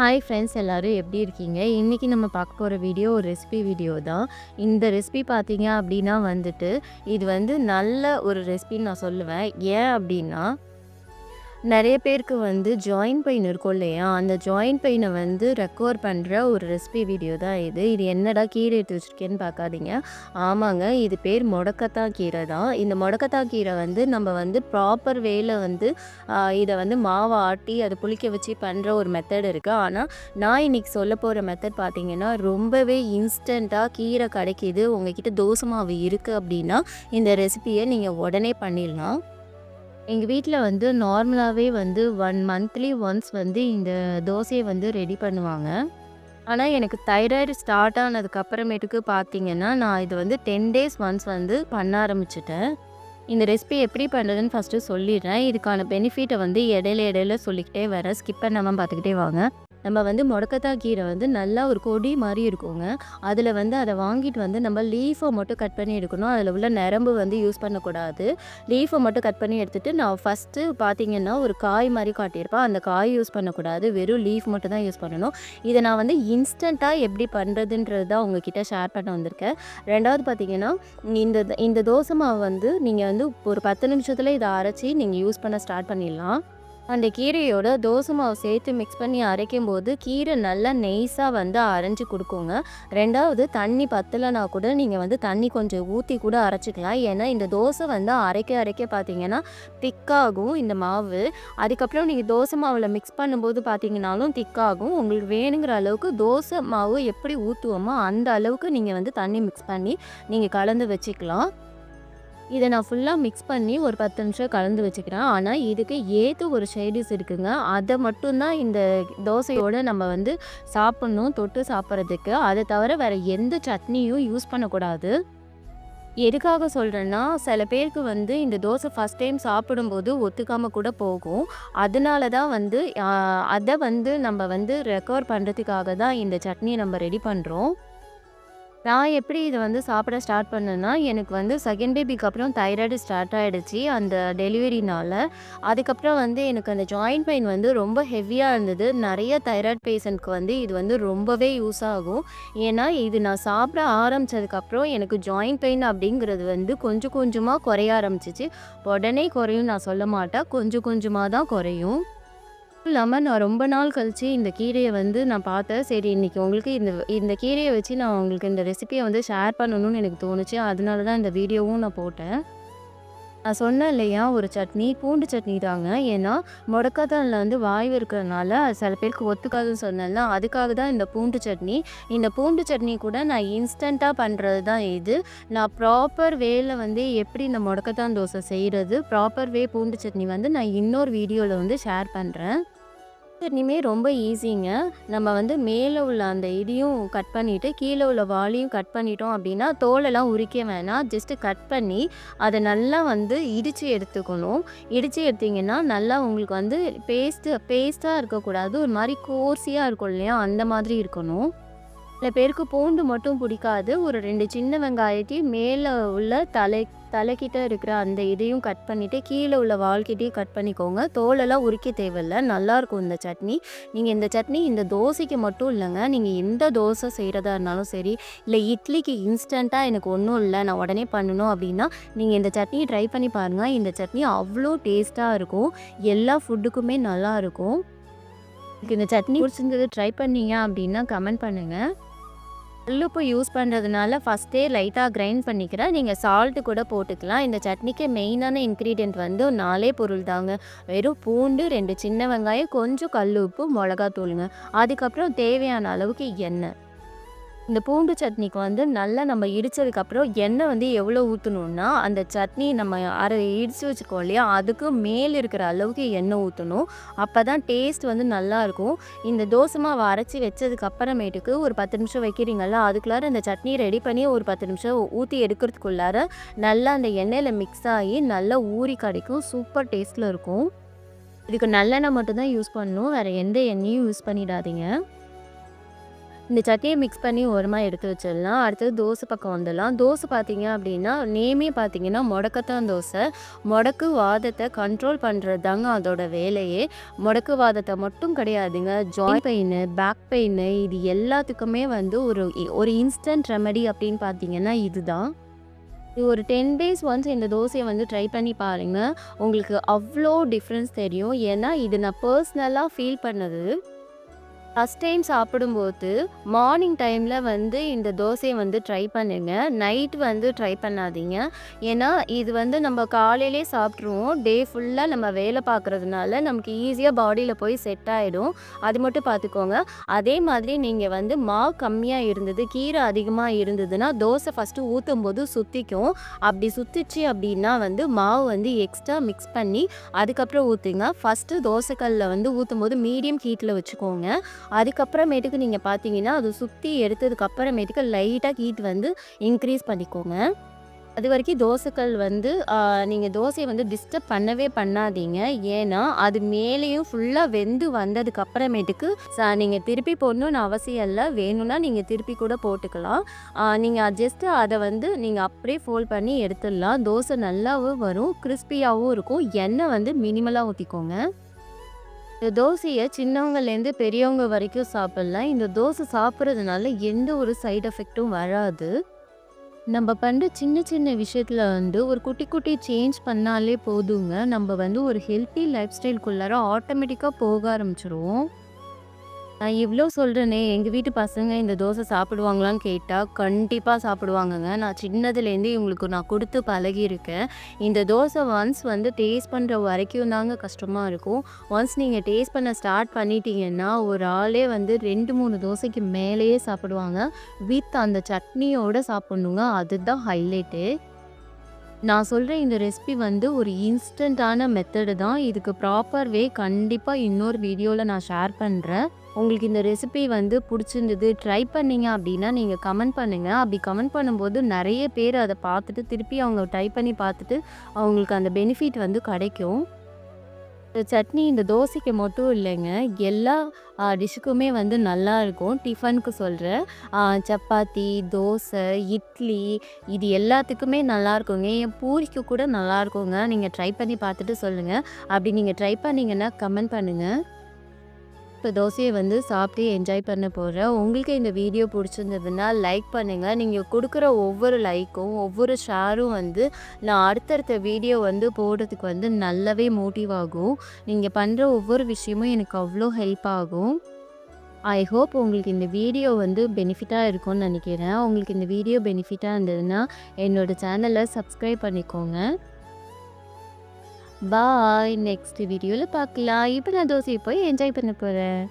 Hi friends எல்லோரும் எப்படி இருக்கீங்க? இன்றைக்கி நம்ம பார்க்க போகிற வீடியோ ஒரு ரெசிபி வீடியோ தான். இந்த ரெசிபி பார்த்தீங்க அப்படின்னா வந்துட்டு இது வந்து நல்ல ஒரு ரெசிபின்னு நான் சொல்லுவேன். ஏன் அப்படின்னா நிறைய பேருக்கு வந்து ஜாயின்ட் பெயின் இருக்கும் இல்லையா? அந்த ஜாயின்ட் பெயினை வந்து ரெக்கவர் பண்ணுற ஒரு ரெசிபி வீடியோ தான் இது. இது என்னடா கீரை எடுத்து வச்சுருக்கேன்னு பார்க்காதீங்க. ஆமாங்க இது பேர் முடக்கத்தா கீரை தான். இந்த முடக்கத்தா கீரை வந்து நம்ம வந்து ப்ராப்பர் வேல வந்து இதை வந்து மாவை ஆட்டி அதை புளிக்க வச்சு பண்ணுற ஒரு மெத்தட் இருக்குது ஆனால் நான் இன்றைக்கி சொல்ல போகிற மெத்தட் பார்த்தீங்கன்னா ரொம்பவே இன்ஸ்டண்ட்டாக கீரை கிடைக்கிது. உங்ககிட்ட தோசை மாவு இருக்குது அப்படின்னா இந்த ரெசிபியை நீங்கள் உடனே பண்ணிடலாம். எங்கள் வீட்டில் வந்து நார்மலாகவே வந்து ஒன் மந்த்லி ஒன்ஸ் வந்து இந்த தோசையை வந்து ரெடி பண்ணுவாங்க. ஆனால் எனக்கு தைராய்டு ஸ்டார்ட் ஆனதுக்கப்புறமேட்டுக்கு பார்த்தீங்கன்னா நான் இது வந்து டென் டேஸ் ஒன்ஸ் வந்து பண்ண ஆரம்பிச்சிட்டேன். இந்த ரெசிபி எப்படி பண்ணுறதுன்னு ஃபஸ்ட்டு சொல்லிடுறேன். இதுக்கான பெனிஃபிட்டை வந்து இடையில இடையில சொல்லிக்கிட்டே வரேன் ஸ்கிப் பண்ணாமல் பார்த்துக்கிட்டே வாங்க. நம்ம வந்து முடக்கத்தா கீரை வந்து நல்லா ஒரு கொடி மாதிரி இருக்குங்க. அதில் வந்து அதை வாங்கிட்டு வந்து நம்ம லீஃபை மட்டும் கட் பண்ணி எடுக்கணும். அதில் உள்ள நரம்பு வந்து யூஸ் பண்ணக்கூடாது. லீஃபை மட்டும் கட் பண்ணி எடுத்துட்டு நான் ஃபஸ்ட்டு பார்த்தீங்கன்னா ஒரு காய் மாதிரி காட்டியிருப்பேன். அந்த காய் யூஸ் பண்ணக்கூடாது. வெறும் லீஃப் மட்டும் தான் யூஸ் பண்ணணும். இதை நான் வந்து இன்ஸ்டண்ட்டாக எப்படி பண்ணுறதுன்றது தான் உங்ககிட்ட ஷேர் பண்ண வந்திருக்கேன். ரெண்டாவது பார்த்தீங்கன்னா இந்த இந்த தோசை மாவு வந்து நீங்கள் வந்து ஒரு பத்து நிமிஷத்தில் இதை அரைச்சி நீங்கள் யூஸ் பண்ண ஸ்டார்ட் பண்ணிடலாம். அந்த கீரையோட தோசை மாவு சேர்த்து மிக்ஸ் பண்ணி அரைக்கும் போது கீரை நல்லா நெய்ஸாக வந்து அரைஞ்சு கொடுக்குங்க. ரெண்டாவது தண்ணி பத்தலைனா கூட நீங்கள் வந்து தண்ணி கொஞ்சம் ஊற்றி கூட அரைச்சிக்கலாம். ஏன்னா இந்த தோசை வந்து அரைக்க அரைக்க பார்த்தீங்கன்னா திக்காகும் இந்த மாவு. அதுக்கப்புறம் நீங்கள் தோசை மாவில் மிக்ஸ் பண்ணும்போது பார்த்தீங்கன்னாலும் திக்காகும். உங்களுக்கு வேணுங்கிற அளவுக்கு தோசை மாவு எப்படி ஊற்றுவோமோ அந்த அளவுக்கு நீங்கள் வந்து தண்ணி மிக்ஸ் பண்ணி நீங்கள் கலந்து வச்சுக்கலாம். இதை நான் ஃபுல்லாக மிக்ஸ் பண்ணி ஒரு பத்து நிமிஷம் கலந்து வச்சுக்கிறேன். ஆனால் இதுக்கு ஏற்ற ஒரு சைடிஸ் இருக்குங்க. அதை மட்டும்தான் இந்த தோசையோடு நம்ம வந்து சாப்பிட்ணும் தொட்டு சாப்பிட்றதுக்கு. அதை தவிர வேறு எந்த சட்னியும் யூஸ் பண்ணக்கூடாது. எதுக்காக சொல்கிறேன்னா சில பேருக்கு வந்து இந்த தோசை ஃபஸ்ட் டைம் சாப்பிடும்போது ஒத்துக்காமல் கூட போகும். அதனால தான் வந்து அதை வந்து நம்ம வந்து ரெக்கவர் பண்ணுறதுக்காக தான் இந்த சட்னியை நம்ம ரெடி பண்ணுறோம் நான் எப்படி இதை வந்து சாப்பிட ஸ்டார்ட் பண்ணேன்னா எனக்கு வந்து செகண்ட் பேபிக்கு அப்புறம் தைராய்டு ஸ்டார்ட் ஆகிடுச்சு அந்த டெலிவரினால் அதுக்கப்புறம் வந்து எனக்கு அந்த ஜாயிண்ட் பெயின் வந்து ரொம்ப ஹெவியாக இருந்தது. நிறைய தைராய்டு பேஷண்ட்க்கு வந்து இது வந்து ரொம்பவே யூஸ் ஆகும். ஏன்னா இது நான் சாப்பிட ஆரம்பிச்சதுக்கப்புறம் எனக்கு ஜாயிண்ட் பெயின் அப்படிங்கிறது வந்து கொஞ்சம் கொஞ்சமாக குறைய ஆரம்பிச்சிச்சு. உடனே குறையும் நான் சொல்ல மாட்டேன். கொஞ்சம் கொஞ்சமாக தான் குறையும். இல்லாமல் நான் ரொம்ப நாள் கழித்து இந்த கீரையை வந்து நான் பார்த்தேன். சரி இன்றைக்கி உங்களுக்கு இந்த இந்த கீரையை வச்சு நான் உங்களுக்கு இந்த ரெசிபியை வந்து ஷேர் பண்ணணும்னு எனக்கு தோணுச்சு. அதனால தான் இந்த வீடியோவும் நான் போட்டேன். நான் சொன்னேன் இல்லையா ஒரு சட்னி பூண்டு சட்னி தாங்க. ஏன்னா முடக்காத்தனில் வந்து வாய்வு இருக்கிறனால சில பேருக்கு ஒத்துக்காதுன்னு சொன்னேன்ல. அதுக்காக தான் இந்த பூண்டு சட்னி. இந்த பூண்டு சட்னி கூட நான் இன்ஸ்டண்ட்டாக பண்ணுறது தான் இது. நான் ப்ராப்பர் வேல வந்து எப்படி இந்த முடக்கத்தான் தோசை செய்கிறது ப்ராப்பர் வே பூண்டு சட்னி வந்து நான் இன்னொரு வீடியோவில் வந்து ஷேர் பண்ணுறேன் சட்னியுமே ரொம்ப ஈஸிங்க நம்ம வந்து மேலே உள்ள அந்த இதையும் கட் பண்ணிவிட்டு கீழே உள்ள வாலியும் கட் பண்ணிட்டோம் அப்படின்னா தோலெல்லாம் உரிக்க வேணாம். ஜஸ்ட்டு கட் பண்ணி அதை நல்லா வந்து இடித்து எடுத்துக்கணும். இடித்து எடுத்தீங்கன்னா நல்லா உங்களுக்கு வந்து பேஸ்ட்டு பேஸ்ட்டாக இருக்கக்கூடாது. ஒரு மாதிரி கோர்சியாக இருக்கும் இல்லையா? அந்த மாதிரி இருக்கணும். சில பேருக்கு பூண்டு மட்டும் பிடிக்காது. ஒரு ரெண்டு சின்ன வெங்காயத்தையும் மேலே உள்ள தலை தலைக்கிட்ட இருக்கிற அந்த இதையும் கட் பண்ணிவிட்டு கீழே உள்ள வால்கிட்டையும் கட் பண்ணிக்கோங்க. தோலெல்லாம் உரிக்க தேவையில்ல. நல்லாயிருக்கும் இந்த சட்னி. நீங்கள் இந்த சட்னி இந்த தோசைக்கு மட்டும் இல்லைங்க. நீங்கள் எந்த தோசை செய்கிறதா இருந்தாலும் சரி இல்லை இட்லிக்கு இன்ஸ்டண்ட்டாக எனக்கு ஒன்றும் இல்லை நான் உடனே பண்ணணும் அப்படின்னா நீங்கள் இந்த சட்னியை ட்ரை பண்ணி பாருங்கள் இந்த சட்னி அவ்வளோ டேஸ்ட்டாக இருக்கும். எல்லா ஃபுட்டுக்குமே நல்லா இருக்கும். இந்த சட்னி பிடிச்சிருந்தது ட்ரை பண்ணீங்க அப்படின்னா கமெண்ட் பண்ணுங்கள் கல்லுப்பு யூஸ் பண்ணுறதுனால ஃபஸ்ட்டே லைட்டாக கிரைண்ட் பண்ணிக்கிறேன் நீங்கள் சால்ட்டு கூட போட்டுக்கலாம். இந்த சட்னிக்கு மெயினான இன்க்ரீடியன்ட் வந்து நாலே பொருள் தாங்க. வெறும் பூண்டு ரெண்டு சின்ன வெங்காயம் கொஞ்சம் கல் உப்பு மிளகாத்தூளுங்க. அதுக்கப்புறம் தேவையான அளவுக்கு எண்ணெய். இந்த பூண்டு சட்னிக்கு வந்து நல்லா நம்ம இடித்ததுக்கப்புறம் எண்ணெய் வந்து எவ்வளோ ஊற்றணுன்னா அந்த சட்னி நம்ம அரை இடித்து வச்சுக்கோ இல்லையா? அதுக்கு மேல் இருக்கிற அளவுக்கு எண்ணெய் ஊற்றணும் அப்போ தான் டேஸ்ட் வந்து நல்லாயிருக்கும் இந்த தோசை மாவு அரைச்சி வச்சதுக்கு அப்புறமேட்டுக்கு ஒரு பத்து நிமிஷம் வைக்கிறீங்கள அதுக்குள்ளார இந்த சட்னி ரெடி பண்ணி ஒரு பத்து நிமிஷம் ஊற்றி எடுக்கிறதுக்குள்ளார நல்லா அந்த எண்ணெயில் மிக்ஸ் ஆகி நல்லா ஊறி கிடைக்கும். சூப்பர் டேஸ்ட்டில் இருக்கும். இதுக்கு நல்லெண்ணெய் மட்டும்தான் யூஸ் பண்ணணும். வேறு எந்த எண்ணெயும் யூஸ் பண்ணிடாதீங்க. இந்த சட்னியை மிக்ஸ் பண்ணி ஓரமாக எடுத்து வச்சிடலாம். அடுத்தது தோசை பக்கம் வந்துடலாம். தோசை பார்த்தீங்க அப்படின்னா நேமே பார்த்தீங்கன்னா முடக்கத்தான் தோசை. முடக்கு வாதத்தை கண்ட்ரோல் பண்ணுறது தாங்க அதோட வேலையே. முடக்கு வாதத்தை மட்டும் கிடையாதுங்க. ஜாய் பெயின் பேக் பெயின் இது எல்லாத்துக்குமே வந்து ஒரு ஒரு இன்ஸ்டன்ட் ரெமெடி அப்படின்னு பார்த்தீங்கன்னா இதுதான். இது ஒரு டென் டேஸ் ஒன்ஸ் இந்த தோசையை வந்து ட்ரை பண்ணி பாருங்கள் உங்களுக்கு அவ்வளோ டிஃப்ரென்ஸ் தெரியும். ஏன்னா இது நான் பர்சனலாக ஃபீல் பண்ணது. ஃபஸ்ட் டைம் சாப்பிடும்போது மார்னிங் டைமில் வந்து இந்த தோசையை வந்து ட்ரை பண்ணுங்க. நைட் வந்து ட்ரை பண்ணாதீங்க. ஏன்னா இது வந்து நம்ம காலையிலே சாப்பிட்ருவோம் டே ஃபுல்லாக நம்ம வேலை பார்க்குறதுனால நமக்கு ஈஸியாக பாடியில் போய் செட் ஆகிடும் அது மட்டும் பார்த்துக்கோங்க. அதே மாதிரி நீங்கள் வந்து மாவு கம்மியாக இருந்தது கீரை அதிகமாக இருந்ததுன்னா தோசை ஃபஸ்ட்டு ஊற்றும் போது சுற்றிக்கும் அப்படி சுற்றிச்சு அப்படின்னா வந்து மாவு வந்து எக்ஸ்ட்ரா மிக்ஸ் பண்ணி அதுக்கப்புறம் ஊற்றுங்க ஃபஸ்ட்டு தோசைக்கல்லில் வந்து ஊற்றும் போது மீடியம் ஹீட்டில் வச்சுக்கோங்க. அதுக்கப்புறமேட்டுக்கு நீங்கள் பார்த்தீங்கன்னா அது சுற்றி எடுத்ததுக்கு அப்புறமேட்டுக்கு லைட்டாக ஹீட் வந்து இன்க்ரீஸ் பண்ணிக்கோங்க. அது வரைக்கும் தோசைக்கல் வந்து நீங்கள் தோசையை வந்து டிஸ்டர்ப் பண்ணவே பண்ணாதீங்க. ஏன்னா அது மேலேயும் ஃபுல்லாக வெந்து வந்ததுக்கு அப்புறமேட்டுக்கு நீங்கள் திருப்பி போடணும்னு அவசியம் இல்லை. வேணும்னா நீங்கள் திருப்பி கூட போட்டுக்கலாம். நீங்கள் ஜஸ்ட்டு அதை வந்து நீங்கள் அப்படியே ஃபோல்ட் பண்ணி எடுத்துடலாம். தோசை நல்லாவும் வரும் கிறிஸ்பியாகவும் இருக்கும். எண்ணெய் வந்து மினிமலாக ஊற்றிக்கோங்க இந்த தோசையை சின்னவங்கலேருந்து பெரியவங்க வரைக்கும் சாப்பிட்லாம். இந்த தோசை சாப்பிட்றதுனால எந்த ஒரு சைட் எஃபெக்ட்டும் வராது. நம்ம பண்ணுற சின்ன சின்ன விஷயத்தில் வந்து ஒரு குட்டி குட்டி சேஞ்ச் பண்ணாலே போதுங்க. நம்ம வந்து ஒரு ஹெல்த்தி லைஃப் ஸ்டைல்குள்ளார ஆட்டோமேட்டிக்காக போக ஆரம்பிச்சிருவோம். நான் இவ்வளோ சொல்கிறேனே எங்கள் வீட்டு பசங்க இந்த தோசை சாப்பிடுவாங்களான்னு கேட்டால் கண்டிப்பாக சாப்பிடுவாங்கங்க. நான் சின்னதுலேருந்து இவங்களுக்கு நான் கொடுத்து பழகியிருக்கேன். இந்த தோசை ஒன்ஸ் வந்து டேஸ்ட் பண்ணுற வரைக்கும் தாங்க கஷ்டமாக இருக்கும். ஒன்ஸ் நீங்கள் டேஸ்ட் பண்ண ஸ்டார்ட் பண்ணிட்டீங்கன்னா ஒரு ஆளே வந்து ரெண்டு மூணு தோசைக்கு மேலேயே சாப்பிடுவாங்க. வித் அந்த சட்னியோடு சாப்பிட்ணுங்க அதுதான் ஹைலைட்டு நான் சொல்கிற இந்த ரெசிபி வந்து ஒரு இன்ஸ்டண்ட்டான மெத்தடு தான். இதுக்கு ப்ராப்பர் வே கண்டிப்பாக இன்னொரு வீடியோவில் நான் ஷேர் பண்ணுறேன் உங்களுக்கு இந்த ரெசிபி வந்து பிடிச்சிருந்தது ட்ரை பண்ணீங்க அப்படின்னா நீங்கள் கமெண்ட் பண்ணுங்கள் அப்படி கமெண்ட் பண்ணும்போது நிறைய பேர் அதை பார்த்துட்டு திருப்பி அவங்க ட்ரை பண்ணி பார்த்துட்டு அவங்களுக்கு அந்த பெனிஃபிட் வந்து கிடைக்கும். இந்த சட்னி இந்த தோசைக்கு மட்டும் இல்லைங்க எல்லா டிஷ்ஷுக்குமே வந்து நல்லா இருக்கும். டிஃபனுக்கு சொல்கிறேன் சப்பாத்தி தோசை இட்லி இது எல்லாத்துக்குமே நல்லா இருக்குங்க. என் பூரிக்கு கூட நல்லா இருக்குங்க. நீங்கள் ட்ரை பண்ணி பார்த்துட்டு சொல்லுங்கள் அப்படி நீங்கள் ட்ரை பண்ணிங்கன்னா கமெண்ட் பண்ணுங்கள் இப்போ தோசையை வந்து சாப்பிட்டு என்ஜாய் பண்ண போகிறேன் உங்களுக்கு இந்த வீடியோ பிடிச்சிருந்ததுன்னா லைக் பண்ணுங்கள் நீங்கள் கொடுக்குற ஒவ்வொரு லைக்கும் ஒவ்வொரு ஷேரும் வந்து நான் அடுத்தடுத்த வீடியோ வந்து போடுறதுக்கு வந்து நல்லாவே மோட்டிவ் ஆகும். நீங்கள் பண்ணுற ஒவ்வொரு விஷயமும் எனக்கு அவ்வளோ ஹெல்ப் ஆகும். ஐ ஹோப் உங்களுக்கு இந்த வீடியோ வந்து பெனிஃபிட்டாக இருக்கும்னு நினைக்கிறேன். உங்களுக்கு இந்த வீடியோ பெனிஃபிட்டாக இருந்ததுன்னா என்னோடய சேனலை சப்ஸ்கிரைப் பண்ணிக்கோங்க. பாய் நெக்ஸ்ட் வீடியோவில் பார்க்கலாம். இப்போ நான் தோசையை போய் என்ஜாய் பண்ண போகிறேன்